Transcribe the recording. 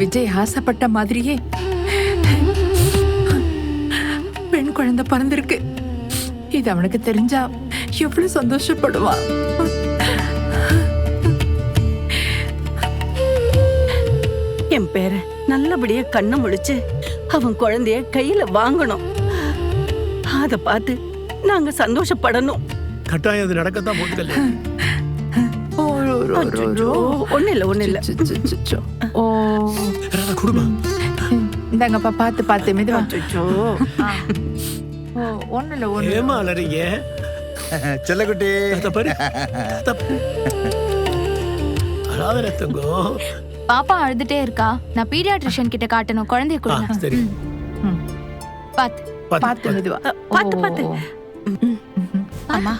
விஜய் ஆசைப்பட்ட மாதிரியே. பெண் குழந்தை பிறந்திருக்கு. இது அவனுக்கு தெரிஞ்சா எவ்வளவு சந்தோஷப்படுவான் என் பேர நல்லபடியா கண்ணை முழிச்சு அவன் குழந்தைய கையில வாங்கணும். அத பார்த்து நாங்க சந்தோஷப்படணும். கட்டாயம் அது நடக்கத்தான் போகுது ஒண்ணும் இல்ல ஒண்ணும் இல்ல. ஓ ராதா குடுமா இந்தாங்கப்பா பார்த்து பார்த்து மெதுவா. ஓ இல்ல ஒண்ணு ஏமா அலறீங்க செல்லக்குட்டி பாரு அழாத பாப்பா அழுதுட்டே இருக்கா நான் பீடியாட்ரிஷியன் கிட்ட காட்டணும் குழந்தைய கொடுங்க சரி. பாத்து பாத்து பார்த்து மெதுவா பார்த்து, பார்த்து. ஓ. அம்மா.